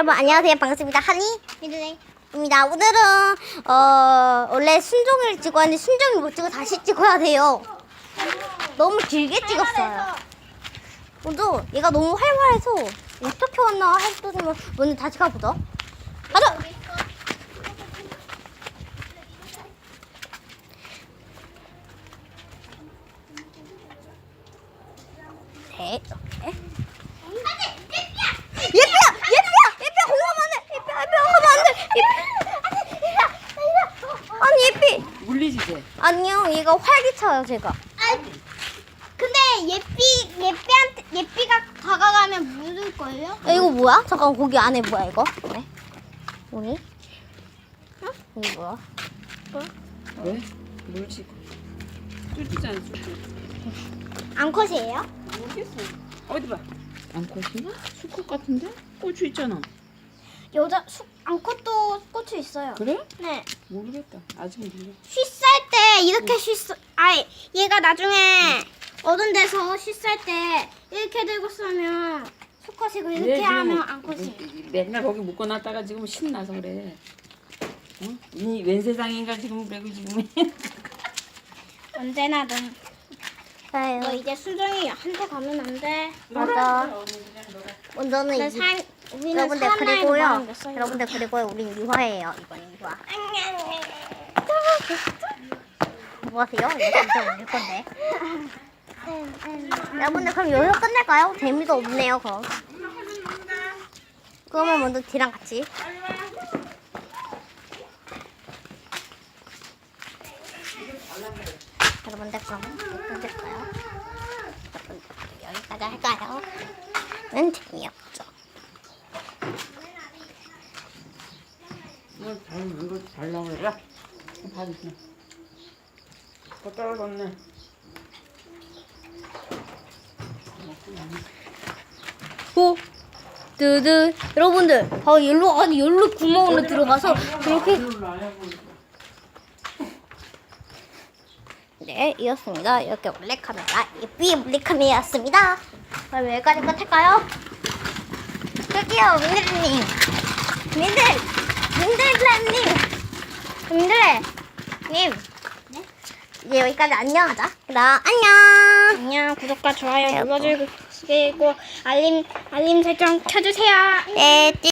여러분 안녕하세요. 반갑습니다. 하니 미드네입니다. 오늘은 어 원래 순종을 찍어야 하는데 순종을 못 찍고 다시 찍어야 돼요. 너무 길게 찍었어요. 먼저 얘가 너무 활발해서 어떻게 왔나 했더니 먼저 다시 가보자 가자! 네 이렇게 예삐야! 예삐야! 예삐야 공하면 안 돼! 예삐야 예삐야 공하면 안 돼! 예삐! 아니 예삐! 물리지 쟤. 아니요 얘가 활기차요 제가 근데 예삐 예삐한테 예삐가 다가가면 물을 거예요? 야, 이거 뭐야? 잠깐 거기 안에 뭐야 이거? 네? 뭐니? 응? 이게 뭐야? 왜? 물지. 쭈쭈잖아 쭈쭈. 암컷이에요? 모르겠어. 어디 봐. 암컷인가? 수컷 같은데? 고추 있잖아. 여자 수, 암컷도 꽂혀 있어요. 그래? 네. 모르겠다. 아직 몰라. 쉬 이렇게 쉬쌀 아이 얘가 나중에 어른 돼서 쉬쌀 때 이렇게 들고 쏘면 수컷이고 이렇게 얘 지금 하면 암컷이. 맨날 거기 묶어놨다가 지금 신나서 그래. 응? 이 웬 세상인가 지금 그래고 지금. 언제나든 너 아유 이제 수정이 한테 가면 안 돼. 맞아 먼저는 나이산 우리는 여러분들 그리고요. 여러분들 그리고요 우린 유화예요 이번 유화 뭐 하세요? 이거 진짜 올릴 건데 여러분들 그럼 여기서 끝낼까요? 재미도 없네요 그럼 그러면 먼저 뒤랑 같이 여러분들 그럼 끝낼까요? 여기까지 할까요? 는 재미없죠 잘 이거 잘 나오더라. 봐주세요. 더 떨어졌네. 호 드드 여러분들 바로 열로 아니 열로 구멍으로 들어가서 이렇게 네 이었습니다. 이렇게 몰래카메라 예삐 몰래카메라였습니다. 그럼 여기까지 끝할까요? 저기요 민들님. 민들 민들님. 민들님 이제 여기까지 안녕하자. 그럼 안녕. 안녕. 구독과 좋아요 눌러주시고 알림 알림 설정 켜주세요. 네, 띠-